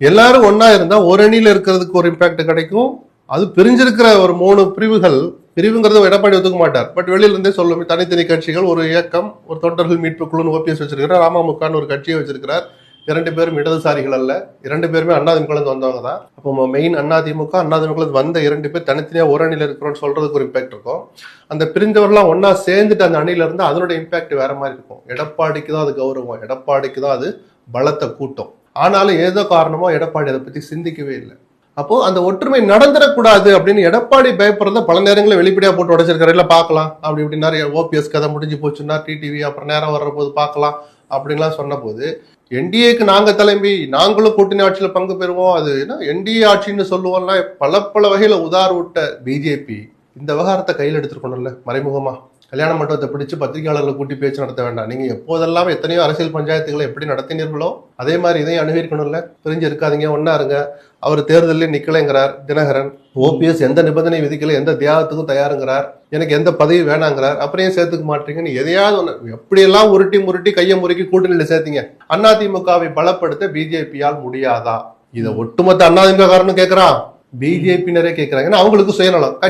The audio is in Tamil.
எல்லாரும் ஒன்றா இருந்தால் ஒரு அணியில் இருக்கிறதுக்கு ஒரு இம்பேக்ட் கிடைக்கும். அது பிரிஞ்சிருக்கிற ஒரு மூணு பிரிவுகள் பிரிவுங்கிறத எடப்பாடி ஒத்துக்க மாட்டார். பட் வெளியிலிருந்தே சொல்லும் தனித்தனி கட்சிகள் ஒரு இயக்கம் ஒரு தொண்டர்கள் மீட்பு குழுன்னு ஓபிஎஸ் வச்சிருக்கிறார். அமமுகன்னு ஒரு கட்சியை வச்சிருக்கிறார். இரண்டு பேரும் இடதுசாரிகள் அல்ல. இரண்டு பேருமே அண்ணாதிமுகலேருந்து வந்தவங்க தான். அப்போ மெயின் அண்ணாதிமுக அண்ணாதிமுகலேருந்து வந்த இரண்டு பேர் தனித்தனியாக ஒரு அணியில் இருக்கிறோம்னு சொல்றதுக்கு ஒரு இம்பாக்ட் இருக்கும். அந்த பிரிஞ்சவர்லாம் ஒன்றா சேர்ந்துட்டு அந்த அணியில இருந்து அதனோட இம்பாக்ட் வேற மாதிரி இருக்கும். எடப்பாடிக்கு தான் அது கௌரவம். எடப்பாடிக்கு தான் அது பலத்தை கூட்டம். ஆனாலும் ஏதோ காரணமோ எடப்பாடி அதை பத்தி சிந்திக்கவே இல்லை. அப்போ அந்த ஒற்றுமை நடந்துடக்கூடாது அப்படின்னு எடப்பாடி பயப்படுறத பல நேரங்களில் வெளிப்படையா போட்டு உடைச்சிருக்காரு. பார்க்கலாம். அப்படி இப்படி நிறைய ஓபிஎஸ் கதை முடிஞ்சு போச்சுன்னா டிடிவி அப்புறம் நேரம் வர்ற போது பார்க்கலாம் அப்படின்லாம் சொன்ன போது என்டிஏக்கு நாங்க தலைமை நாங்களும் கூட்டணி ஆட்சியில் பங்கு பெறுவோம். அது என்ன? என்டிஏ ஆட்சின்னு சொல்லுவோம்னா பல பல வகையில உதார் விட்ட பிஜேபி இந்த விவகாரத்தை கையில் எடுத்துருக்கணும்ல மறைமுகமா? கல்யாண மண்டபத்தை பிடிச்சு பத்திரிகையாளர்களை கூட்டி பேச்சு நடத்த வேண்டாம். நீங்க எப்போதெல்லாம் எத்தனையோ அரசியல் பஞ்சாயத்துகளை எப்படி நடத்தினீர்களோ அதே மாதிரி இதையும் அணுகிருக்கணும்ல. பிரிஞ்சு இருக்காதீங்க ஒண்ணா இருங்க. அவர் தேர்தலில் நிக்கலைங்கிறார் தினகரன். ஓபிஎஸ் எந்த நிபந்தனை விதிக்கல எந்த தியாகத்துக்கும் தயாருங்கிறார். எனக்கு எந்த பதவி வேணாங்கிறார். அப்புறம் சேர்த்துக்க மாட்டீங்கன்னு எதையாவது ஒன்று எப்படியெல்லாம் உருட்டி முருட்டி கையை முறுக்கி கூட்டணியில் சேர்த்தீங்க? அதிமுகவை பலப்படுத்த பிஜேபியால் முடியாதா? இதை ஒட்டுமொத்த அதிமுக காரனும் கேட்குறான் பிஜேபியினரே கேட்கறாங்க ஏன்னா அவங்களுக்கு சுயநலம். கட்சி